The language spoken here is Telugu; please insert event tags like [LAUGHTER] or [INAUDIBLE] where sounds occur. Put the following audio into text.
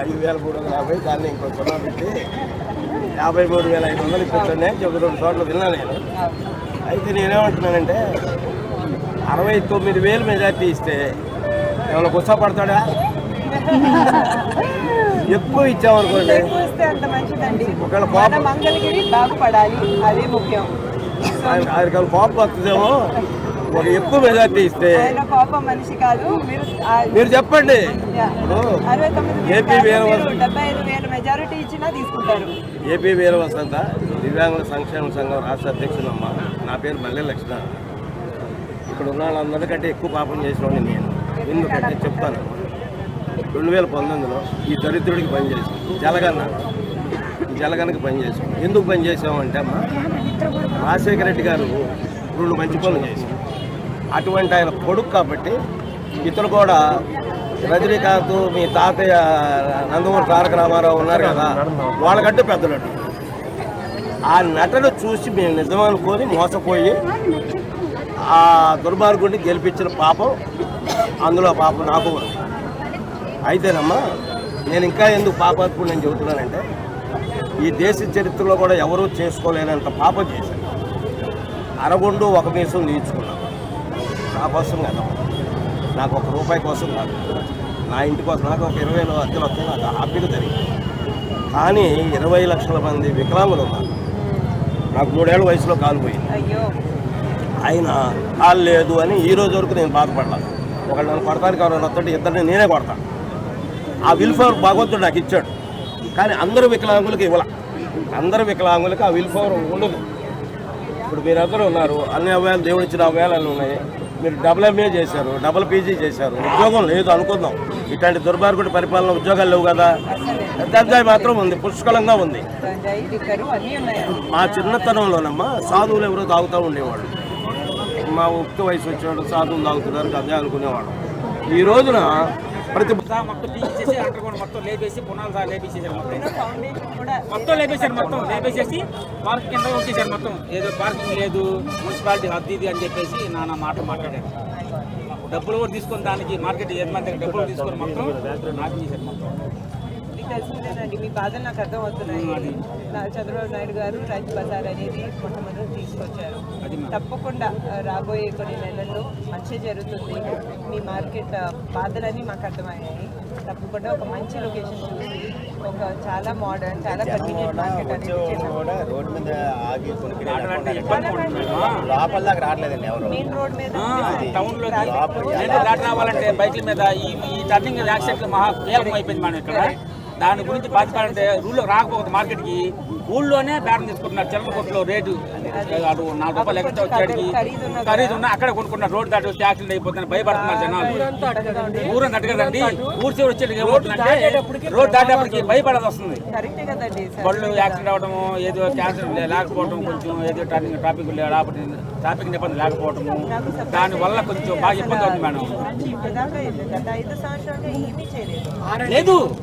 ఐదు వేల మూడు వందల యాభై దాన్ని ఇంకో సున్నా పెట్టి యాభై మూడు వేల ఐదు వందలు ఇప్పించండి అని చెప్పి రెండు చోట్ల విన్నా నేను అయితే నేనేమంటున్నానంటే అరవై తొమ్మిది వేలు మెజార్టీ ఇస్తే ఏమైనా ఎక్కువ ఇచ్చామనుకోండి ఎక్కువ మంచిదండి. ఒకవేళ కోపం మంగళగిరి బాగుపడాలి. అదే ముఖ్యం. కోపం వస్తుందేమో? [LAUGHS] ఒక ఎక్కువ మెజార్టీ ఇస్తే కోపం మనిషి కాదు. మీరు చెప్పండి. ఏపీ మెజారిటీ ఇచ్చినా తీసుకుంటారు. ఏపీ వీర వసంత దివ్యాంగుల సంక్షేమ సంఘం రాష్ట్ర అధ్యక్షులమ్మ. నా పేరు మల్లె లక్ష్మణ. ఇక్కడ ఉన్న వాళ్ళందరికంటే ఎక్కువ పాపం చేసిన నేను. ఎందుకంటే చెప్తాను. రెండు వేల పంతొమ్మిదిలో ఈ దరిద్రుడికి పనిచేసాం జలగన్న. జలగన్నకి పనిచేసాం ఎందుకు పనిచేసామంటే అమ్మ రాజశేఖర రెడ్డి గారు రెండు మంచి పనులు చేశారు. అటువంటి ఆయన కొడుకు కాబట్టి ఇతను కూడా రజనీకాంత్ మీ తాతయ్య నందమూరి తారక రామారావు ఉన్నారు కదా వాళ్ళకంటే పెద్ద నటుడు ఆ నటన చూసి మేము నిజమనుకొని మోసపోయి ఆ దుర్మార్గుడిని గెలిపించిన పాపం అందులో పాపం నాకు ఉంది అయితేనమ్మా నేను ఇంకా ఎందుకు పాపాత్ముడు నేను చెబుతున్నానంటే ఈ దేశ చరిత్రలో కూడా ఎవరూ చేసుకోలేనంత పాపం చేశాను అరగుండు ఒక మీసం తీర్చుకున్నాను నా కోసం కదా. నాకు ఒక రూపాయి కోసం కాదు. నా ఇంటి కోసం నాకు ఒక ఇరవై వేలు అద్దెలు వస్తే నాకు హ్యాపీగా జరిగింది. కానీ ఇరవై లక్షల మంది వికలాంగులు ఉన్నారు. నాకు మూడేళ్ళ వయసులో కాలు పోయింది. అయ్యో. ఆయన కాలు లేదు అని ఈ రోజు వరకు నేను బాధపడ్డాను ఒకళ్ళు నన్ను కొడతానికి ఎవరైనా వస్తుంటే ఇద్దరిని నేనే కొడతాను ఆ విల్ పవర్ భగవంతుడు నాకు ఇచ్చాడు. కానీ అందరు వికలాంగులకి ఇవ్వాల. అందరు వికలాంగులకి ఆ విల్ పవర్ ఉండదు. ఇప్పుడు మీరందరూ ఉన్నారు అన్ని అవయాలు దేవుడు ఇచ్చిన అవయాలు అన్నీ ఉన్నాయి. మీరు డబుల్ ఎంఏ చేశారు డబుల్ పీజీ చేశారు ఉద్యోగం లేదు అనుకుందాం. ఇట్లాంటి దుర్మార్గుడి పరిపాలన ఉద్యోగాలు లేవు కదా. గంజాయి మాత్రం ఉంది పుష్కలంగా ఉంది. మా చిన్నతనంలోనమ్మా సాధువులు ఎవరో తాగుతూ ఉండేవాళ్ళు. మా ఉక్త వయసు వచ్చేవాడు సాధువులు తాగుతున్నారు గంజాయి అనుకునేవాడు ఈ రోజున ప్రతి సహా మొత్తం తీసేసి అండర్ గ్రౌండ్ మొత్తం లేపేసి పునాలు సహా లేపేసేసారు మొత్తం. ఫౌండేషన్ కూడా మొత్తం లేపేశారు మొత్తం లేపేసేసి పార్క్ కింద వచ్చేసారు మొత్తం. ఏదో పార్కింగ్ లేదు మున్సిపాలిటీ హద్దు ఇది అని చెప్పేసి నాన్న మాట మాట్లాడారు. డబ్బులు కూడా తీసుకొని దానికి మార్కెట్ యజమాని డబ్బులు తీసుకొని మొత్తం నాశనం చేశారు మొత్తం. తెలిసిందేనండి మీ బాధలు నాకు అర్థం అవుతున్నాయి నా చంద్రబాబు నాయుడు గారు రైతు బజార్ అనేది మొట్టమొదటి తీసుకొచ్చారు. తప్పకుండా రాబోయే కొన్ని నెలల్లో మంచి జరుగుతుంది. మీ మార్కెట్ బాధలన్నీ మాకు అర్థమయ్యాయి. తప్పకుండా ఒక మంచి లొకేషన్ చూసి ఒక చాలా మోడర్న్ చాలా కన్వీనియంట్ మార్కెట్ అనేది రోడ్డు మీద ఆగి. లోపల దాకా రావట్లేదండి ఎవరు. మెయిన్ రోడ్ మీద టౌన్లో దాటి రావాలంటే బైకుల మీద ఈ టర్నింగ్ యాక్సిడెంట్ మహా కీలకం అయిపోయింది మనం ఇక్కడ. దాని గురించి బాధపడాలంటే రూల్లో రాకపోతే మార్కెట్కి ఊళ్ళోనే బేరం తీసుకుంటున్నారు. చిల్లర కొట్లో రేటు అటు నాలుగు రూపాయలు ఎక్కడ వచ్చాడికి ఖరీదు ఉన్నా అక్కడ కొనుక్కున్నారు. రోడ్డు దాటి వస్తే యాక్సిడెంట్ అయిపోతుంది భయపడుతున్నారు జనాలు. ఊరంతా అటు కదండి. ఊరు చివరి వచ్చేది ఏమవుతుందంటే రోడ్ దాటేపటికి భయపడదు వస్తుంది. బళ్ళు యాక్సిడెంట్ అవడము ఏదో క్యాన్సర్ లేకపోవడం కొంచెం ఏదో ట్రాఫిక్ ట్రాఫిక్ లేకపోతే ట్రాఫిక్ ఇబ్బంది లేకపోవడము. దాని వల్ల కొంచెం బాగా ఇబ్బంది అవుతుంది మేడం. లేదు.